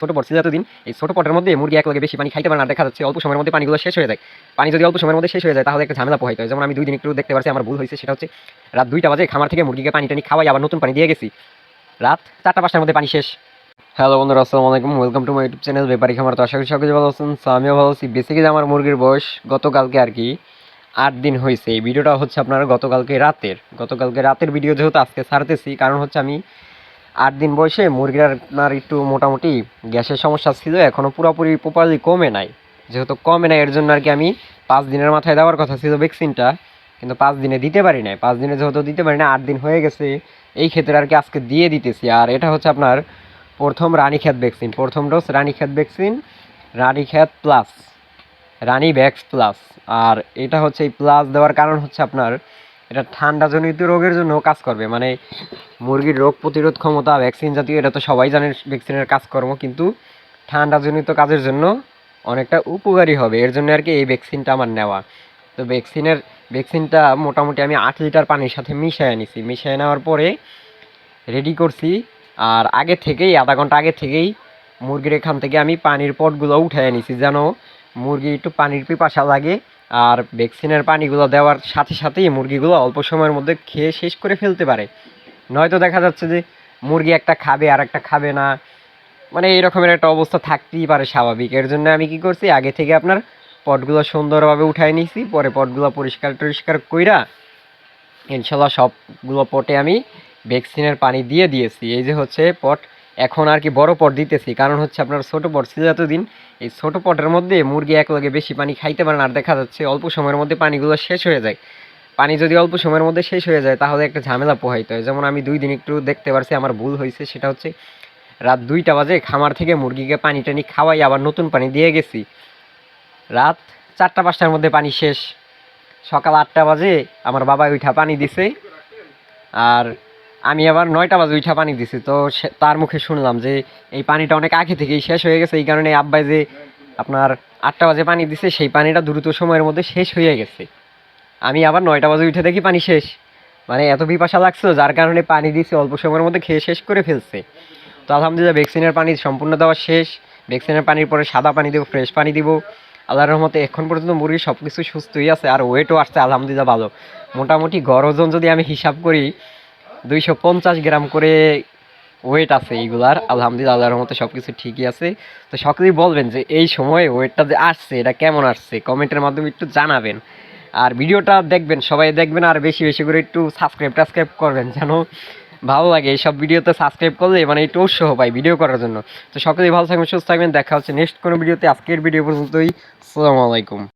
ছোট পট ছিল এতদিন, এই ছোট পটের মধ্যে মুরগি এক লগে বেশি পানি খাইতে পারে না। দেখা যাচ্ছে অল্প সময়ের মধ্যে পানিগুলো শেষ হয়ে যায়। পানি যদি অল্প সময়ের মধ্যে শেষ হয়ে যায়, তাহলে একটা ঝামেলা পোহাইতে হয়। যেমন আমি দুই দিন একটু দেখতে পারছি, আমার ভুল হয়েছে, সেটা হচ্ছে রাত দুইটা বাজে, খামার থেকে মুরগিকে পানি টানি খাওয়াই আবার নতুন পানি দিয়ে গেছি। রাত চারটা পাঁচটার মধ্যে পানি শেষ। হ্যালো বন্ধুরা, আসসালামু আলাইকুম। Welcome to my YouTube channel Bepari Khamar তো আশা করি সকলে ভালো আছেন আমিও ভালো আছি। বেসিক্যালি আমার মুরগির বয়স গতকালকে আর কি আট দিন হয়েছে। এই ভিডিওটা হচ্ছে আপনার গতকালকে রাতের। গতকালকে রাতের ভিডিও যেহেতু আজকে ছাড়তেছি, কারণ হচ্ছে আমি আট দিন বয়সে মুরগির আপনার একটু মোটামুটি গ্যাসের সমস্যা ছিল এখনও পুরোপুরি প্রপারলি কমে নাই। যেহেতু কমে নাই, এর জন্য আর কি আমি পাঁচ দিনের মাথায় দেওয়ার কথা ছিল ভ্যাকসিনটা কিন্তু পাঁচ দিনে দিতে পারি নাই। পাঁচ দিনে যেহেতু দিতে পারি না আট দিন হয়ে গেছে, এই ক্ষেত্রে আর কি আজকে দিয়ে দিতেছি। আর এটা হচ্ছে আপনার প্রথম রানীক্ষেত ভ্যাকসিন প্রথম dose Ranikhet vaccine Ranikhet plus Rani vax plus আর এটা হচ্ছে এই প্লাস দেওয়ার কারণ হচ্ছে আপনার এটা ঠান্ডাজনিত রোগের জন্য কাজ করবে। মানে মুরগির রোগ প্রতিরোধ ক্ষমতা ভ্যাকসিন জাতীয় এটা তো সবাই জানে ভ্যাকসিনের কাজকর্ম, কিন্তু ঠান্ডাজনিত কাজের জন্য অনেকটা উপকারী হবে। এর জন্য আর কি এই ভ্যাকসিনটা আমার নেওয়া। তো ভ্যাকসিনের ভ্যাকসিনটা মোটামুটি আমি আট লিটার পানির সাথে মিশিয়ে নিছি। মিশিয়ে নেওয়ার পরে রেডি করছি। আর আগে থেকেই, আধা ঘণ্টা আগে থেকেই মুরগির এখান থেকে আমি পানির পটগুলো উঠিয়ে নিছি, যেন মুরগি একটু পানির পিপাসা লাগে। আর ভ্যাকসিনের পানিগুলো দেওয়ার সাথে সাথেই মুরগিগুলো অল্প সময়ের মধ্যে খেয়ে শেষ করে ফেলতে পারে। নয়তো দেখা যাচ্ছে যে মুরগি একটা খাবে আর একটা খাবে না। মানে এই রকমের একটা অবস্থা থাকতেই পারে স্বাভাবিক। এর জন্য আমি কি করছি, আগে থেকে আপনার পটগুলো সুন্দরভাবে উঠাই নিয়েছি পরে পটগুলো পরিষ্কার টরিষ্কার কইরা ইনশাল্লাহ সবগুলো পটে আমি ভ্যাকসিনের পানি দিয়ে দিয়েছি। এই যে হচ্ছে পট এখন আর কি বড় পট দিতেছি। কারণ হচ্ছে আপনার ছোট পট ছিল এতদিন, এই ছোট পটের মধ্যে মুরগি এক লগে বেশি পানি খাইতে পারে না আর দেখা যাচ্ছে অল্প সময়ের মধ্যে পানিগুলো শেষ হয়ে যায়। পানি যদি অল্প সময়ের মধ্যে শেষ হয়ে যায়, তাহলে একটা ঝামেলা পোহাইতে হয়। যেমন আমি দুই দিন একটু দেখতে পারছি আমার ভুল হয়েছে, সেটা হচ্ছে রাত দুইটা বাজে খামার থেকে মুরগিকে পানি টানি খাওয়াই আবার নতুন পানি দিয়ে গেছি। রাত চারটা পাঁচটার মধ্যে পানি শেষ। সকাল আটটা বাজে, আমার বাবা উঠা পানি দিছে। আর আমি আবার নয়টা বাজে উঠা পানি দিছি, তো তার মুখে শুনলাম যে এই পানিটা অনেক আগে থেকেই শেষ হয়ে গেছে, এই কারণে আব্বাই যে আপনার আটটা বাজে পানি দিছে, সেই পানিটা দ্রুত সময়ের মধ্যে শেষ হয়ে গেছে। আমি আবার নয়টা বাজে উঠে দেখি পানি শেষ। মানে এত পিপাসা লাগছিল যার কারণে পানি দিছে, অল্প সময়ের মধ্যে খেয়ে শেষ করে ফেলছে। তো আলহামদুলিল্লাহ ভ্যাকসিনের পানি সম্পূর্ণ দেওয়া শেষ। ভ্যাকসিনের পানির পরে সাদা পানি দেবো ফ্রেশ পানি দিব। আল্লাহর রহমতে এখন পর্যন্ত মুরগি সব কিছু সুস্থই আছে, আর ওয়েটও আসছে, আলহামদুলিল্লাহ ভালো। মোটামুটি গড় ওজন যদি আমি হিসাব করি দুইশো পঞ্চাশ গ্রাম করে ওয়েট আছে এইগুলার। আলহামদুলিল্লাহ, আল্লাহর রহমতে সব কিছু ঠিকই আছে। তো সকলেই বলবেন যে এই সময়ে ওয়েটটা যে আসছে, এটা কেমন আসছে? কমেন্টের মাধ্যমে একটু জানাবেন। আর ভিডিওটা দেখবেন, সবাই দেখবেন, আর বেশি বেশি করে একটু সাবস্ক্রাইব টাবস্ক্রাইব করবেন যেন ভালো লাগে। এইসব ভিডিওতে সাবস্ক্রাইব করলে মানে একটু উৎসাহ পাই ভিডিও করার জন্য। তো সকলেই ভালো থাকবেন, সুস্থ থাকবেন। দেখা হচ্ছে নেক্সট কোনো ভিডিওতে। আজকের ভিডিও পর্যন্তই। আসসালামু আলাইকুম।